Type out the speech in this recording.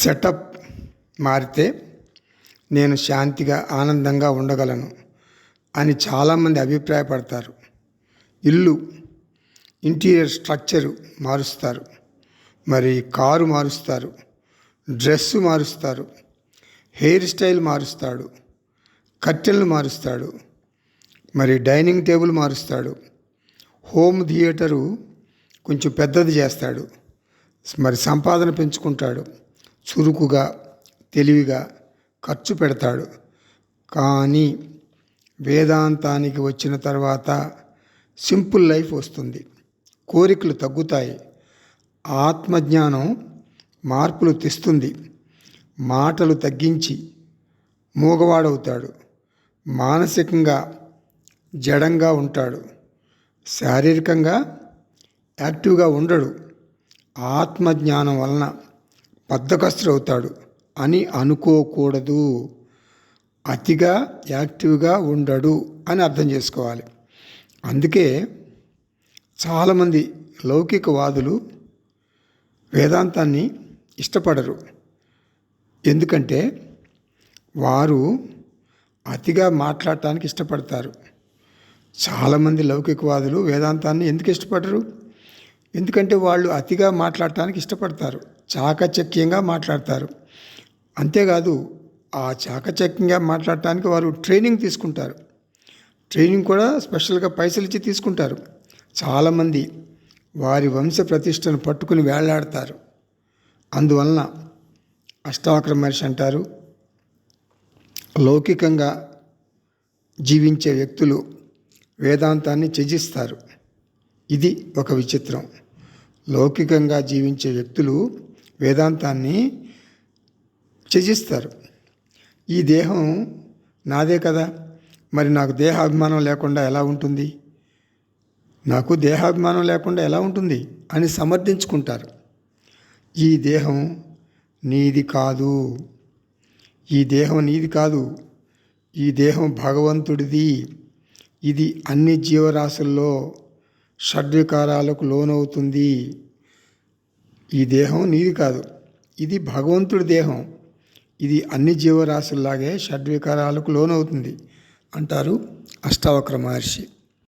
Setup మారితే నేను శాంతిగా ఆనందంగా ఉండగలను అని చాలామంది అభిప్రాయపడతారు. ఇల్లు ఇంటీరియర్ స్ట్రక్చరు మారుస్తారు. మరి కారు మారుస్తారు. డ్రెస్సు మారుస్తారు. హెయిర్ స్టైల్ మారుస్తాడు. కట్టెలను మారుస్తాడు. మరి డైనింగ్ టేబుల్ మారుస్తాడు. హోమ్ థియేటరు కొంచెం పెద్దది చేస్తాడు. మరి సంపాదన పెంచుకుంటాడు. చురుకుగా తెలివిగా ఖర్చు పెడతాడు. కానీ వేదాంతానికి వచ్చిన తర్వాత సింపుల్ లైఫ్ వస్తుంది. కోరికలు తగ్గుతాయి. ఆత్మజ్ఞానం మార్పులు తెస్తుంది. మాటలు తగ్గించి మూగవాడవుతాడు. మానసికంగా జడంగా ఉంటాడు. శారీరకంగా యాక్టివ్గా ఉండడు. ఆత్మజ్ఞానం వలన బద్ధకస్తుడవుతాడు అని అనుకోకూడదు. అతిగా యాక్టివ్గా ఉండడు అని అర్థం చేసుకోవాలి. అందుకే చాలామంది లౌకికవాదులు వేదాంతాన్ని ఇష్టపడరు. ఎందుకంటే వారు అతిగా మాట్లాడటానికి ఇష్టపడతారు. చాలామంది లౌకికవాదులు వేదాంతాన్ని ఎందుకు ఇష్టపడరు? ఎందుకంటే వాళ్ళు అతిగా మాట్లాడటానికి ఇష్టపడతారు చాకచక్యంగా మాట్లాడతారు. అంతేకాదు ఆ చాకచక్యంగా మాట్లాడటానికి వారు ట్రైనింగ్ తీసుకుంటారు. ట్రైనింగ్ కూడా స్పెషల్గా పైసలు ఇచ్చి తీసుకుంటారు. చాలామంది వారి వంశ ప్రతిష్టను పట్టుకుని వేళ్ళాడతారు. అందువలన అష్టావక్ర మహర్షి అంటారు లౌకికంగా జీవించే వ్యక్తులు వేదాంతాన్ని త్యజిస్తారు. ఇది ఒక విచిత్రం. లౌకికంగా జీవించే వ్యక్తులు వేదాంతాన్ని త్యజిస్తారు. ఈ దేహం నాదే కదా? మరి నాకు దేహాభిమానం లేకుండా ఎలా ఉంటుంది? నాకు దేహాభిమానం లేకుండా ఎలా ఉంటుంది అని సమర్థించుకుంటారు. ఈ దేహం నీది కాదు. ఈ దేహం నీది కాదు. ఈ దేహం భగవంతుడిది. ఇది అన్ని జీవరాశుల్లో షడ్వికారాలకు లోనవుతుంది. ఈ దేహం నీది కాదు. ఇది భగవంతుడి దేహం. ఇది అన్ని జీవరాశుల్లాగే షడ్వికారాలకు లోనవుతుంది అంటారు అష్టావక్ర మహర్షి.